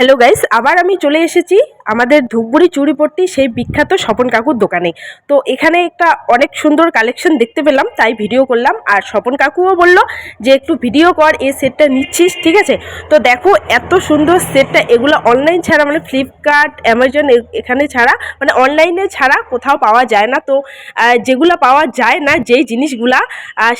Hello guys আবার আমি চলে এসেছি আমাদের ধূপগুড়ি চুড়িপট্টি সেই বিখ্যাত স্বপন কাকুর দোকানে। তো এখানে একটা অনেক সুন্দর কালেকশন দেখতে পেলাম, তাই ভিডিও করলাম। আর স্বপন কাকুও বলল যে, একটু ভিডিও কর, এই সেটটা নিচ্ছিস, ঠিক আছে? তো দেখো, এত সুন্দর সেটটা এগুলো অনলাইন ছাড়া মানে ফ্লিপকার্ট অ্যামাজন এখানে ছাড়া মানে অনলাইনে ছাড়া কোথাও পাওয়া যায় না। তো যেগুলো পাওয়া যায় না, যেই জিনিসগুলা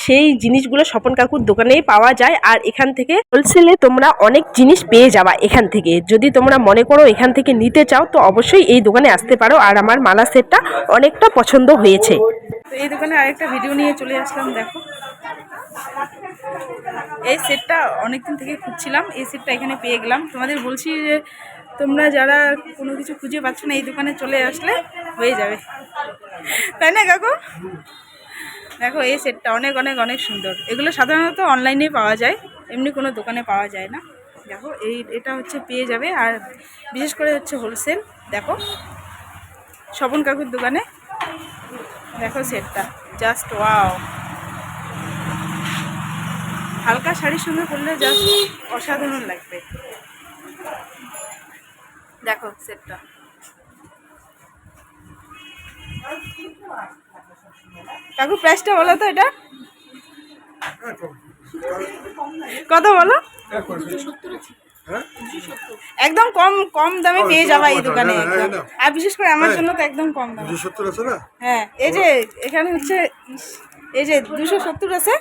সেই জিনিসগুলো স্বপন কাকুর দোকানেই পাওয়া যায়। আর এখান থেকে হোলসেলে তোমরা অনেক জিনিস পেয়ে যাবা এখান থেকে। যদি তোমরা মনে করো এখান থেকে নিতে চাও তো অবশ্যই এই দোকানে আসতে পারো। আর আমার মালা সেটটা অনেকটা পছন্দ হয়েছে। তো এই দোকানে আরেকটা ভিডিও নিয়ে চলে আসলাম, দেখো। এই সেটটা অনেকদিন থেকে খুঁজছিলাম, এই সেটটা এখানে পেয়ে গেলাম। তোমাদের বলছি যে তোমরা যারা কোনো কিছু খুঁজে পাচ্ছ না, এই দোকানে চলে আসলে হয়ে যাবে। তাই না, কাকু? দেখো, এই সেটটা অনেক অনেক অনেক সুন্দর। এগুলো সাধারণত অনলাইনে পাওয়া যায়, এমনি কোনো দোকানে পাওয়া যায় না। দেখো এই এটা হচ্ছে পেয়ে যাবে। আর বিশেষ করে হচ্ছে হোলসেল দেখো স্বপন কাকুর দোকানে দেখো সেটটা জাস্ট ওয়াও হালকা শাড়ির সঙ্গে পরলে জাস্ট অসাধারণ লাগবে। দেখো সেটটা। কাকু প্রাইসটা বলো তো এটা। কত বলো? একদম কম কম দামে পেয়ে যাবা এই দোকানে হ্যাঁ, হ্যাঁ, একদম। হ্যাঁ। আর বিশেষ করে আমার জন্য তো একদম কম দামে। সত্তর আছে না? হ্যাঁ এই যে এখানে হচ্ছে এই যে দুশো সত্তর আছে।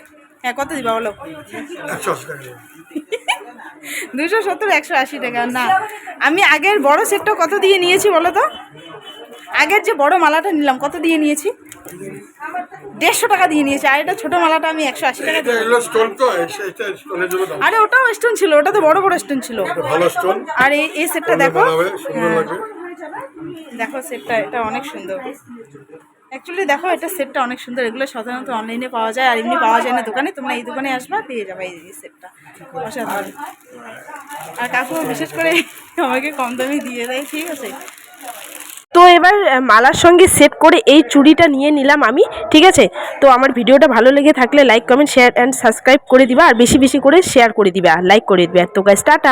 হ্যাঁ কত দিবা বলো? দুশো সত্তর একশো আশি টাকা না। আমি আগের বড় সেটটা কত দিয়ে নিয়েছি বলো তো? আগের যে বড় মালাটা নিলাম কত দিয়ে নিয়েছি? দেড়শো টাকা দিয়ে নিয়েছে আর এটা ছোটো মালাটা আমি একশো আশি টাকা আরে ওটাও স্টোন ছিল ওটা তো বড় বড় স্টোন ছিল। স্টোন আর এই সেটটা দেখো। লাগবে। দেখো সেটটা এটা অনেক সুন্দর। অ্যাকচুয়ালি দেখো এটা সেটটা অনেক সুন্দর। এগুলো সাধারণত অনলাইনে পাওয়া যায় আর এমনি পাওয়া যায় না দোকানে। তোমরা এই দোকানে আসবা পেয়ে যাবে এই এই সেটটা অসাধারণ। আর কাকু বিশেষ করে আমাকে কম দামে দিয়ে দেয় ঠিক আছে? তো এবার মালার সঙ্গে সেট করে এই চুড়িটা নিয়ে নিলাম আমি, ঠিক আছে? তো আমার ভিডিওটা ভালো লেগে থাকলে like comment share and subscribe করে দিবা, আর বেশি বেশি করে শেয়ার করে দিবা লাইক করে দিবা। তো গাছ টাটা!